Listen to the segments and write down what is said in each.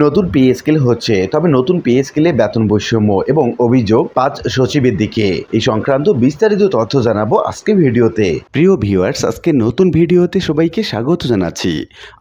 নতুন pay scale হচ্ছে, তবে নতুন পে স্কেলে বেতন বৈষম্য এবং অভিযোগ পাঁচ সচিবের দিকে। এই সংক্রান্ত বিস্তারিত তথ্য জানাব আজকে ভিডিওতে। প্রিয় ভিউয়ার্স আজকে নতুন ভিডিওতে সবাইকে স্বাগত জানাচ্ছি।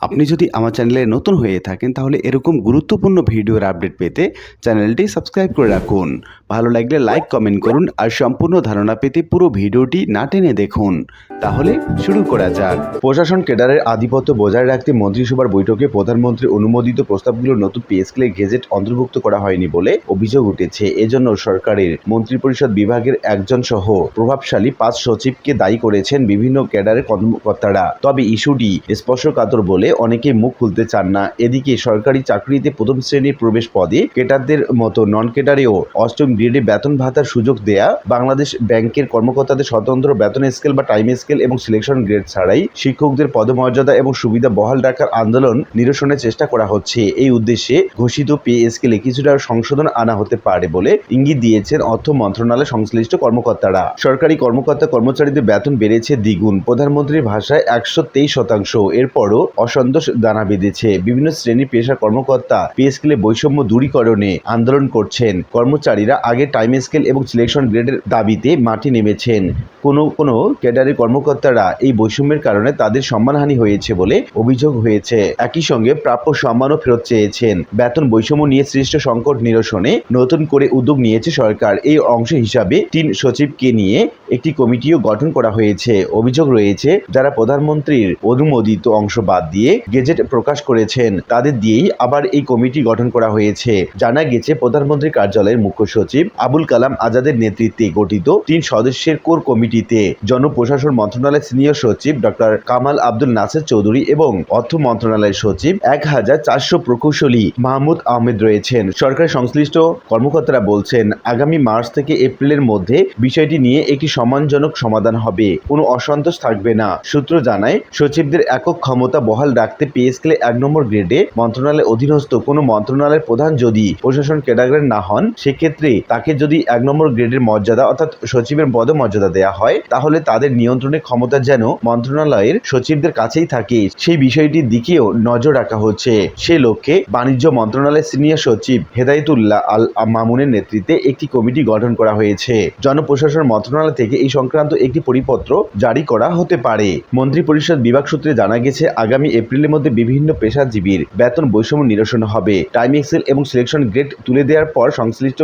আপনি যদি আমার চ্যানেলে নতুন হয়ে থাকেন, তাহলে এরকম গুরুত্বপূর্ণ ভিডিওর আপডেট পেতে চ্যানেলটি সাবস্ক্রাইব করে রাখুন। ভালো লাগলে লাইক কমেন্ট করুন আর সম্পূর্ণ ধারণা পেতে পুরো ভিডিওটি না টেনে দেখুন। তাহলে শুরু করা যাক। প্রশাসন কেডারের আধিপত্য বজায় রাখতে মন্ত্রিসভার বৈঠকে প্রধানমন্ত্রী অনুমোদিত প্রস্তাবগুলো নতুন পে স্কেলে গেজেট অন্তর্ভুক্ত করা হয়নি বলে অভিযোগ উঠেছে। এজন্য সরকারের মন্ত্রিপরিষদ বিভাগের একজন সহ প্রভাবশালী পাঁচ সচিবকে দায়ী করেছেন বিভিন্ন ক্যাডারের কর্মকর্তারা। তবে ইস্যুটি স্পর্শকাতর বলে অনেকে মুখ খুলতে চান না। এদিকে সরকারি চাকরিতে প্রথম শ্রেণির প্রবেশ পদে কেটারদের মতো নন কেটারেও অষ্টম গ্রেডে বেতন ভাতার সুযোগ দেয়া, বাংলাদেশ ব্যাংকের কর্মকর্তাদের স্বতন্ত্র বেতন স্কেল বা টাইম স্কেল এবং সিলেকশন গ্রেড ছাড়াই শিক্ষকদের পদমর্যাদা এবং সুবিধা বহাল রাখার আন্দোলন নিরসনের চেষ্টা করা হচ্ছে। এই উদ্দেশ্যে ঘোষিত পে স্কেলে কিছুটা সংশোধন আনা হতে পারে বলে ইঙ্গিত দিয়েছেন অর্থ মন্ত্রণালয় সংশ্লিষ্ট কর্মকর্তারা। সরকারি কর্মকর্তা কর্মচারীদের বেতন বেড়েছে দ্বিগুণ, প্রধানমন্ত্রীর ভাষায় একশো তেইশ শতাংশ। এরপরও অসন্তোষ দানা বেঁধেছে। বিভিন্ন শ্রেণি পেশার কর্মকর্তা পে স্কেলে বৈষম্য দূরীকরণে আন্দোলন করছেন। কর্মচারীরা আগে টাইম স্কেল এবং সিলেকশন গ্রেডের দাবিতে মাঠে নেমেছেন। কোনো কোনো ক্যাডারের কর্মকর্তারা এই বৈষম্যের কারণে তাদের সম্মানহানি হয়েছে বলে অভিযোগ হয়েছে। একই সঙ্গে প্রাপ্য সম্মানও ফেরত চেয়েছেন। বেতন বৈষম্য নিয়ে সৃষ্ট সংকট নিরসনে নতুন করে উদ্যোগ নিয়েছে সরকার। এই অংশ হিসাবে তিন সচিবকে নিয়ে একটি কমিটিও গঠন করা হয়েছে। অভিযোগ রয়েছে, যারা প্রধানমন্ত্রীর অনুমোদিত অংশ বাদ দিয়ে গেজেট প্রকাশ করেছেন, তাদের দিয়েই আবার এই কমিটি গঠন করা হয়েছে। জানা গেছে, প্রধানমন্ত্রীর কার্যালয়ের মুখ্য সচিব আবুল কালাম আজাদের নেতৃত্বে গঠিত তিন সদস্যের কোর কমিটিতে জনপ্রশাসন মন্ত্রণালয়ের সিনিয়র সচিব ডক্টর কামাল আব্দুল নাসের চৌধুরী এবং অর্থ মন্ত্রণালয়ের সচিব এক হাজার চারশো প্রকৌশলী মাহমুদ আহমেদ রয়েছেন। সরকার সংশ্লিষ্ট কর্মকর্তারা বলছেন, আগামী মার্চ থেকে এপ্রিলের মধ্যে বিষয়টি নিয়ে একটি সম্মানজনক সমাধান হবে। কোনো অসন্তোষ থাকবে না। সূত্র জানায়, সচিবদের একক ক্ষমতা বহাল রাখতে পে স্কেলে এক নম্বর গ্রেডে মন্ত্রণালয়ের অধীনস্থ কোনো মন্ত্রণালয়ের প্রধান যদি প্রশাসন ক্যাডারের না হন, সেক্ষেত্রে তাকে যদি এক নম্বর গ্রেডের মর্যাদা অর্থাৎ সচিবের পদমর্যাদা দেওয়া হয়, তাহলে তাদের নিয়ন্ত্রণের ক্ষমতা যেন মন্ত্রণালয়ের সচিবদের কাছেই থাকে। সেই বিষয়টির দিকেও নজর রাখা হচ্ছে। সে লক্ষ্যে বাণিজ্য মন্ত্রণালয়ের সিনিয়র সচিব হেদায়তুল্লাহ আল মামুনের নেতৃত্বে একটি কমিটি গঠন করা হয়েছে। জনপ্রশাসন মন্ত্রণালয় থেকে এই সংক্রান্ত একটি পরিপত্র জারি করা হতে পারে। মন্ত্রী পরিষদ বিভাগ সূত্রে জানা গেছে, আগামী এপ্রিলের মধ্যে বিভিন্ন পেশাজীবীর বেতন বৈষম্য নিরসন হবে। টাইম এক্সেল এবং সিলেকশন গ্রেড তুলে দেওয়ার পর সংশ্লিষ্ট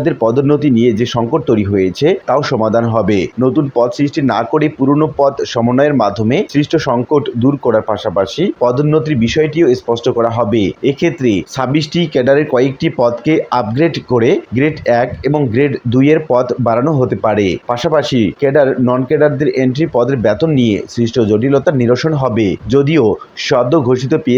ক্যাডারদের পদোন্নতি নিয়ে যে সংকট তৈরি হয়েছে, তাও সমাধান হবে। নতুন পদ সৃষ্টি না করে পুরনো পদ সমন্বয়ের মাধ্যমে সৃষ্ট সংকট দূর করার পাশাপাশি পদোন্নতির বিষয়টিও স্পষ্ট করা হবে। এক্ষেত্রে ছাব্বিশটি ক্যাডারের কয়েকটি পদকে আপগ্রেড করে গ্রেড এক এবং গ্রেড দুই এর পদ বাড়ানো হতে পারে। পাশাপাশি ক্যাডার নন ক্যাডারদের এন্ট্রি পদের বেতন নিয়ে সৃষ্ট জটিলতার নিরসন হবে। যদিও সদ্য ঘোষিত পে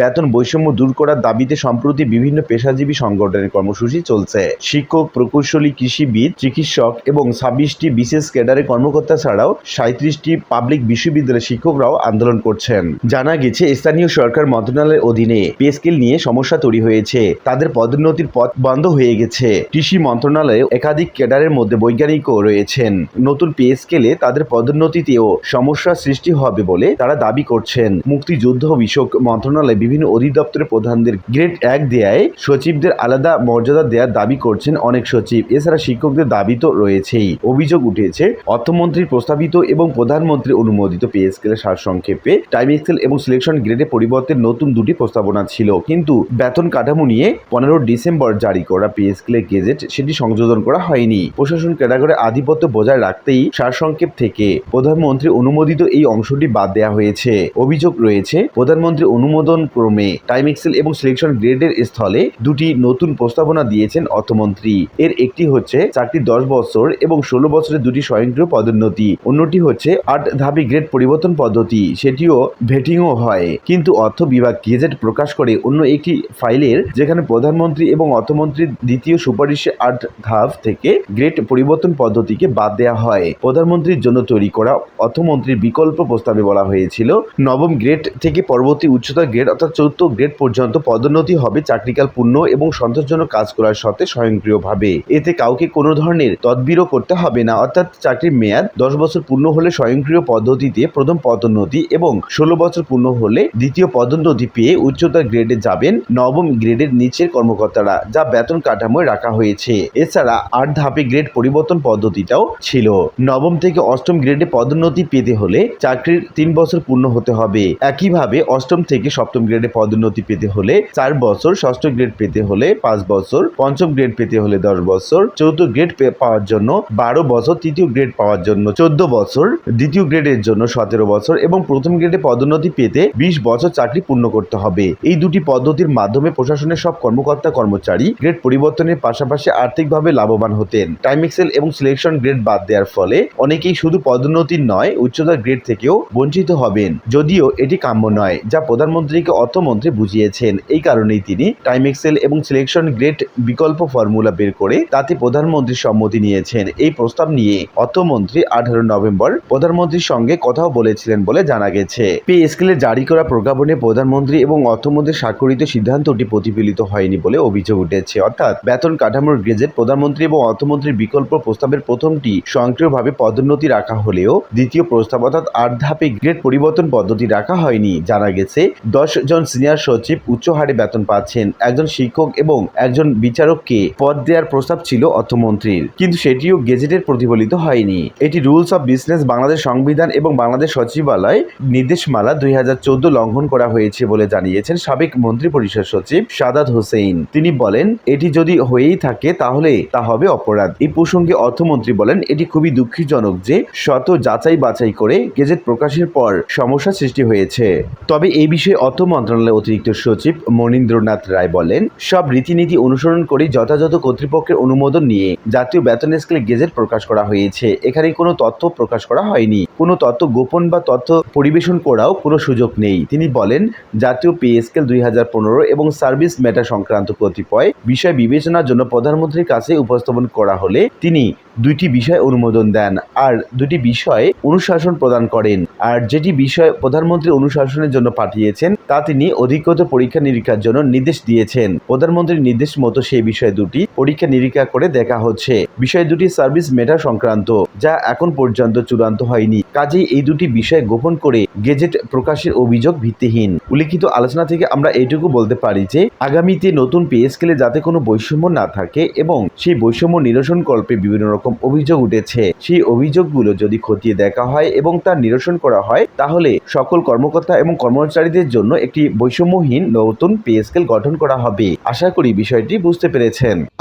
বেতন বৈষম্য দূর করার দাবিতে সম্প্রতি বিভিন্ন পেশাজীবী সংগঠনের কর্মসূচি চলছে। শিক্ষক প্রকৌশলী, কৃষিবিদ, চিকিৎসক এবং ছাব্বিশটি বিশেষ ক্যাডারের কর্মকর্তা ছাড়াও সাঁত্রিশটি পাবলিক বিশ্ববিদ্যালয়ের শিক্ষকরাও আন্দোলন করছেন। জানা গেছে, স্থানীয় সরকার মন্ত্রণালয়ের অধীনে পে স্কেল নিয়ে সমস্যা তৈরি হয়েছে। তাদের পদোন্নতির পথ বন্ধ হয়ে গেছে। কৃষি মন্ত্রণালয়ে একাধিক ক্যাডারের মধ্যে বৈজ্ঞানিকও রয়েছেন। নতুন পে স্কেলে তাদের পদোন্নতিতেও সমস্যা সৃষ্টি হবে বলে তারা দাবি করছেন। মুক্তিযুদ্ধ বিষয়ক মন্ত্রণালয় বিভিন্ন অধিদপ্তরের প্রধানদের গ্রেড এক দেয়ায় সচিবদের আলাদা মর্যাদা দেওয়ার দাবি করছেন অনেক সচিব। এছাড়া শিক্ষকদের দাবি তো রয়েছেই। অভিযোগ উঠেছে অর্থমন্ত্রীর প্রস্তাবিত এবং প্রধানমন্ত্রী অনুমোদিত পে স্কেলের সারসংক্ষেপে টাইম এক্সেল এবং সিলেকশন গ্রেডে পরিবর্তে নতুন দুটি প্রস্তাবনা ছিল। কিন্তু বেতন কাঠামো নিয়ে পনেরো ডিসেম্বর জারি করা পে স্কেলের গেজেট সেটি সংযোজন করা হয়নি। প্রশাসন ক্যাটাগরি আধিপত্য বজায় রাখতেই সারসংক্ষেপ থেকে প্রধানমন্ত্রী অনুমোদিত এই অংশটি বাদ দেওয়া হয়েছে। অভিযোগ রয়েছে, প্রধানমন্ত্রী অনুমোদন ক্রমে টাইম এক্সেল এবং সিলেকশন গ্রেডের স্থলে দুটি নতুন প্রস্তাবনা দিয়েছেন অর্থমন্ত্রী। এর একটি হচ্ছে চাকরি দশ বছর এবং ষোলো বছরের দুটি স্বয়ংক্রিয় পদোন্নতি। অন্যটি হচ্ছে আট ধাপি গ্রেড পরিবর্তন পদ্ধতি, সেটিও ভেটিংও হয়। কিন্তু অর্থ বিভাগ গেজেট প্রকাশ করে অন্য একটি ফাইলের, যেখানে প্রধানমন্ত্রী এবং অর্থমন্ত্রীর দ্বিতীয় সুপারিশে আট ধাপ থেকে গ্রেড পরিবর্তন পদ্ধতিকে বাদ দেওয়া হয়। প্রধানমন্ত্রীর জন্য তৈরি করা অর্থমন্ত্রীর বিকল্প প্রস্তাবে বলা হয়েছিল, নবম গ্রেড থেকে পরবর্তী উচ্চতর গ্রেড অর্থাৎ চতুর্থ গ্রেড পর্যন্ত পদোন্নতি হবে চাকরিকাল পূর্ণ এবং সন্তোষজনক কাজ করার সাথে স্বয়ংক্রিয় স্বয়ংক্রিয়ভাবে এতে কাউকে কোনো ধরনের তদবিরও করতে হবে না। অর্থাৎ চাকরির মেয়াদ দশ বছর পূর্ণ হলে স্বয়ংক্রিয় পদ্ধতিতে প্রথম পদোন্নতি এবং ষোলো বছর পূর্ণ হলে দ্বিতীয় পদোন্নতি পেয়ে উচ্চতর গ্রেডে যাবেন নবম গ্রেডের নিচের কর্মকর্তারা, যা বেতন কাঠামোয় রাখা হয়েছে। এছাড়া আট ধাপে গ্রেড পরিবর্তন পদ্ধতিটাও ছিল। নবম থেকে অষ্টম গ্রেডে পদোন্নতি পেতে হলে চাকরির তিন বছর পূর্ণ হতে হবে। একইভাবে অষ্টম থেকে সপ্তম গ্রেডে পদোন্নতি পেতে হলে চার বছর, ষষ্ঠ গ্রেড পেতে হলে পাঁচ বছর, পঞ্চম গ্রেড পেতে হলে দশ বছর চতুর্থ গ্রেড পাওয়ার জন্য বারো বছর, তৃতীয় গ্রেড পাওয়ার জন্য চোদ্দ বছর, দ্বিতীয় গ্রেডের জন্য সতেরো বছর এবং প্রথম গ্রেডে পদোন্নতি পেতে বিশ বছর চাকরি পূর্ণ করতে হবে। এই দুটি পদ্ধতির মাধ্যমে প্রশাসনের সব কর্মকর্তা, কর্মচারী গ্রেড পরিবর্তনের পাশাপাশি আর্থিকভাবে লাভবান হতেন। টাইম এক্সেল এবং সিলেকশন গ্রেড বাদ দেওয়ার ফলে অনেকেই শুধু পদোন্নতির নয়, উচ্চতার গ্রেড থেকেও বঞ্চিত হবেন। যদিও এটি কাম্য নয়, যা প্রধানমন্ত্রীকে অর্থমন্ত্রী বুঝিয়েছেন। এই কারণেই তিনি টাইম এক্সেল এবং সিলেকশন গ্রেড বিকল্প ফর্মুলা বের করে তাতে প্রধানমন্ত্রীর সম্মতি নিয়েছেন। এই প্রস্তাব নিয়ে অর্থমন্ত্রী আঠারো নভেম্বর প্রধানমন্ত্রীর সঙ্গে কথাও বলেছিলেন বলে জানা গেছে। পে স্কেলে জারি করা প্রজ্ঞাপনে প্রধানমন্ত্রী এবং অর্থমন্ত্রীর স্বাক্ষরিত সিদ্ধান্তটি প্রতিফলিত হয়নি বলে অভিযোগ উঠেছে। অর্থাৎ বেতন কাঠামোর গেজেট প্রধানমন্ত্রী এবং অর্থমন্ত্রীর বিকল্প প্রস্তাবের প্রথমটি স্বয়ংক্রিয়ভাবে পদোন্নতি রাখা হলেও দ্বিতীয় প্রস্তাব অর্থাৎ আট ধাপে গ্রেড পরিবর্তন পদ্ধতি রাখা হয়নি, জানা গেছে। দশ জন সিনিয়র সচিব উচ্চ হারে বেতন পাচ্ছেন। একজন শিক্ষক এবং একজন বিচারককে পদ দেওয়ার প্রস্তাব ছিল অর্থমন্ত্রীর। কিন্তু সেটিও গেজেটের প্রতিফলিত হয়নি। এটি রুলস অফ বিজনেস বাংলাদেশ সংবিধান এবং বাংলাদেশ সচিবালয় নির্দেশমালা দুই হাজার চোদ্দ লঙ্ঘন করা হয়েছে বলে জানিয়েছেন সাবেক মন্ত্রী পরিষদ সচিব সাদাত হোসেন তিনি বলেন, এটি যদি হয়েই থাকে তাহলে তা হবে অপরাধ। এই প্রসঙ্গে অর্থমন্ত্রী বলেন, এটি খুবই দুঃখজনক যে শত যাচাই বাছাই করে গেজেট প্রকাশের পর সমস্যা সৃষ্টি হয়েছে। তবে এই বিষয়ে অর্থ মন্ত্রণালয়ের অতিরিক্ত সচিব মনীন্দ্রনাথ রায় বলেন, সব রীতিনীতি অনুসরণ করে যথাযথ কর্তৃপক্ষের অনুমোদন নিয়ে জাতীয় বেতন স্কেলে গেজেট প্রকাশ করা হয়েছে। এখানে কোনো তথ্য প্রকাশ করা হয়নি। কোনো তথ্য গোপন বা তথ্য পরিবেশন করাও কোনো সুযোগ নেই। তিনি বলেন, জাতীয় পে স্কেল দুই হাজার পনেরো এবং সার্ভিস ম্যাটার সংক্রান্ত কতিপয় বিষয় বিবেচনার জন্য প্রধানমন্ত্রীর কাছে উপস্থাপন করা হলে তিনি দুইটি বিষয় অনুমোদন দেন আর দুটি বিষয়ে অনুশাসন প্রদান করেন। আর যেটি বিষয় প্রধানমন্ত্রী অনুশাসনের জন্য পাঠিয়েছেন, তা তিনি অধিকৃত পরীক্ষা নিরীক্ষার জন্য নির্দেশ দিয়েছেন। প্রধানমন্ত্রীর নির্দেশ মতো সেই বিষয় দুটি পরীক্ষা নিরীক্ষা করে দেখা হচ্ছে। বিষয় দুটি সার্ভিস মেটা সংক্রান্ত, যা এখন পর্যন্ত চূড়ান্ত হয়নি। কাজেই এই দুটি বিষয় গোপন করে গেজেট প্রকাশের অভিযোগ ভিত্তিহীন। উল্লিখিত আলোচনা থেকে আমরা এইটুকু বলতে পারি যে, আগামীতে নতুন পে স্কেলে যাতে কোনো বৈষম্য না থাকে এবং সেই বৈষম্য নিরসন কল্পে বিভিন্ন রকম অভিযোগ উঠেছে। সেই অভিযোগগুলো যদি খতিয়ে দেখা হয় এবং তার নিরসন করা হয়, তাহলে সকল কর্মকর্তা এবং কর্মচারীদের জন্য একটি বৈষম্যহীন নতুন পে স্কেল গঠন করা হবে। আশা করি বিষয়টি বুঝতে পেরেছেন।